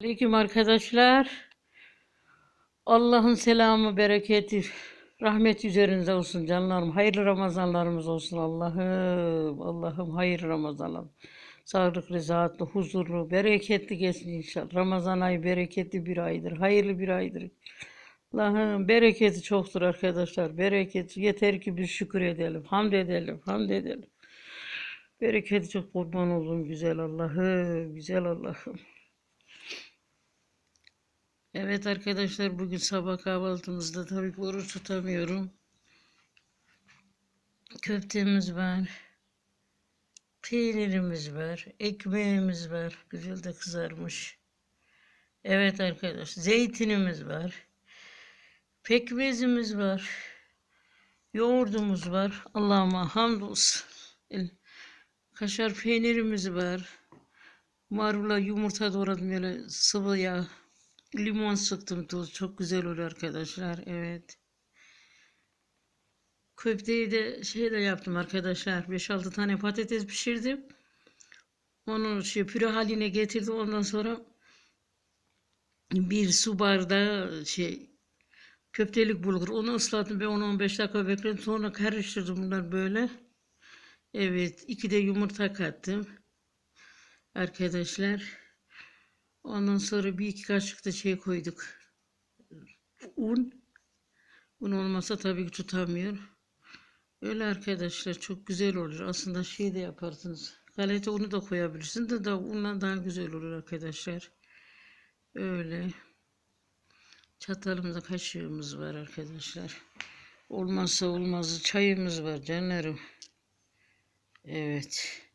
Aleyküm arkadaşlar. Allah'ın selamı, bereketi, rahmeti üzerinize olsun canlarım. Hayırlı Ramazanlarımız olsun Allah'ım. Allah'ım hayırlı Ramazanlar. Sağlık, rızaatlı, huzurlu, bereketli geçsin inşallah. Ramazan ayı bereketli bir aydır. Hayırlı bir aydır. Allah'ım bereketi çoktur arkadaşlar. Bereketi yeter ki biz şükür edelim. Hamd edelim. Hamd edelim. Bereketi çok kurban olduğum güzel Allah'ım. Güzel Allah'ım. Evet arkadaşlar bugün sabah kahvaltımızda tabii ki tutamıyorum. Köftemiz var. Peynirimiz var. Ekmeğimiz var. Güzel de kızarmış. Evet arkadaşlar zeytinimiz var. Pekmezimiz var. Yoğurdumuz var. Allah'ıma hamdolsun. Kaşar peynirimiz var. Marula yumurta doğradım böyle sıvı yağ. Limon sıktım tuz. Çok güzel oluyor arkadaşlar. Evet. Köfteyi de şeyle yaptım arkadaşlar. 5-6 tane patates pişirdim. Onu şey püre haline getirdim. Ondan sonra bir su bardağı şey köftelik bulgur. Onu ıslattım. Ben onu 15 dakika bekledim. Sonra karıştırdım bunlar böyle. Evet. iki de yumurta kattım. Arkadaşlar. Ondan sonra bir iki kaşık da şey koyduk. Un. Un olmasa tabii ki tutamıyor. Öyle arkadaşlar çok güzel olur. Aslında şey de yaparsınız. Galeta unu da koyabilirsiniz de da unla daha güzel olur arkadaşlar. Öyle. Çatalımızda kaşığımız var arkadaşlar. Olmazsa olmazı çayımız var canlarım. Evet.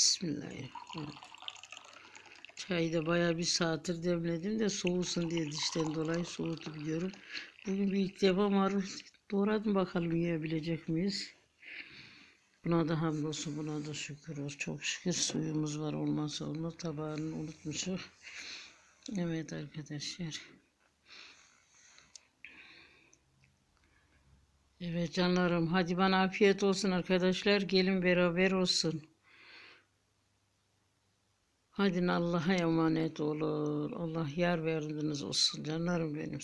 Bismillahirrahmanirrahim. Çayı da bayağı bir saattir demledim de soğusun diye dişten dolayı soğutup yiyorum. Bugün bir ilk defa marul doğradım bakalım yiyebilecek miyiz? Buna da hamdolsun buna da şükür olsun. Çok şükür suyumuz var olmazsa olmaz tabağını unutmuşum. Evet arkadaşlar. Evet canlarım hadi bana afiyet olsun arkadaşlar. Gelin beraber olsun. Hadi Allah'a emanet olun. Allah yar verdiniz olsun canlarım benim.